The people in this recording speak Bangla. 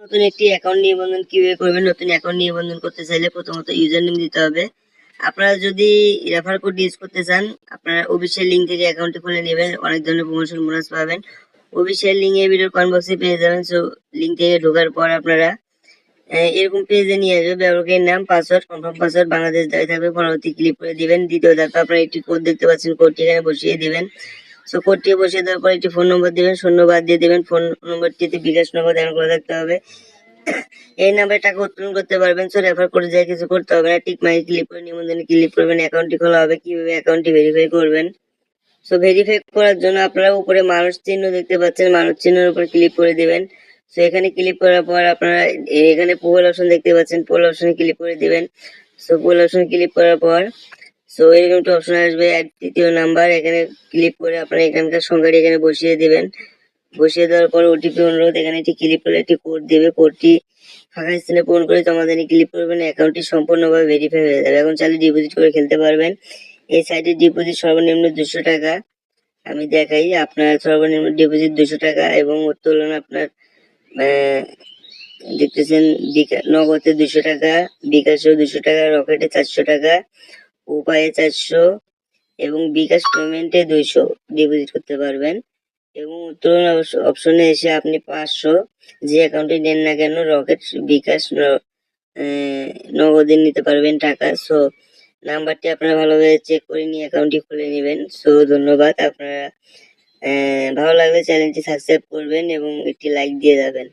নতুন একটি অ্যাকাউন্ট নিবন্ধন কীভাবে করবেন, নতুন অ্যাকাউন্ট নিবন্ধন করতে চাইলে প্রথমত ইউজার নেম দিতে হবে। আপনারা যদি রেফার কোড ইউজ করতে চান, আপনারা অফিসিয়াল লিঙ্ক থেকে অ্যাকাউন্টটি খুলে নেবেন, অনেক ধরনের প্রমোশন বোনাস পাবেন। অফিসিয়াল লিঙ্ক এই ভিডিওর কমেন্ট বক্সে পেয়ে যাবেন সো লিঙ্ক থেকে ঢোকার পর আপনারা এরকম পেজে নিয়ে আসবে ব্যবহারকারীর নাম পাসওয়ার্ড কনফার্ম পাসওয়ার্ড বাংলাদেশ দাঁড়িয়ে থাকবে, পরবর্তী ক্লিক করে দিবেন। দ্বিতীয় ধাপে আপনারা একটি কোড দেখতে পাচ্ছেন কোডটি এখানে বসিয়ে দিবেন। সো কোডটি বসিয়ে দেওয়ার পর একটি ফোন নম্বর দিবেন, শূন্য বাদ দিয়ে দিবেন ফোন নম্বরটিতে বিকাশ নম্বর ধ্যান করে থাকতে হবে। এই নাম্বারে টাকা উত্তোলন করতে পারবেন সো রেফার করে যায় কিছু করতে হবে না টিক মাই ক্লিক করে নিবন্ধনে ক্লিক করবেন অ্যাকাউন্টটি খোলা হবে, কীভাবে অ্যাকাউন্টটি ভেরিফাই করবেন। সো ভেরিফাই করার জন্য আপনারা উপরে মানুষ চিহ্ন দেখতে পাচ্ছেন মানুষ চিহ্নের উপর ক্লিক করে দিবেন। সো এখানে ক্লিক করার পর আপনারা এখানে পোল অপশন দেখতে পাচ্ছেন পোল অপশনে ক্লিক করে দিবেন। সো পোল অপশনে ক্লিক করার পর সো এরকম একটা অপশন আসবে তৃতীয় নাম্বার এখানে ক্লিক করে আপনারা এখানকার সংখ্যাটি এখানে বসিয়ে দিবেন। বসিয়ে দেওয়ার পর ওটিপি অনুরোধ, এখানে একটি ক্লিক করে একটি কোড দেবে। কোডটি ফাঁকা স্থানে পূরণ করে জমা দিয়ে ক্লিক করবেন অ্যাকাউন্টটি সম্পূর্ণভাবে ভেরিফাই হয়ে যাবে। এখন চাইলে ডিপোজিট করে খেলতে পারবেন। এই সাইটে ডিপোজিট সর্বনিম্ন দুশো টাকা। আমি দেখাই, আপনার সর্বনিম্ন ডিপোজিট দুশো টাকা এবং উত্তোলন আপনার দেখতেছেন নগদে দুশো টাকা, বিকাশেও দুশো টাকা, রকেটে চারশো টাকা। উপায়ে চারশো এবং বিকাশ পেমেন্টে দুইশো ডিপোজিট করতে পারবেন। এবং উত্তোলন অপশনে এসে আপনি পাঁচশো যে অ্যাকাউন্টে নেন না কেন রকেট বিকাশ নগদে নিতে পারবেন টাকা। সো, নাম্বারটি আপনারা ভালোভাবে চেক করে নিয়ে অ্যাকাউন্টটি খুলে নেবেন। সো, ধন্যবাদ। আপনারা ভালো লাগলে চ্যানেলটি সাবস্ক্রাইব করবেন এবং একটি লাইক দিয়ে যাবেন।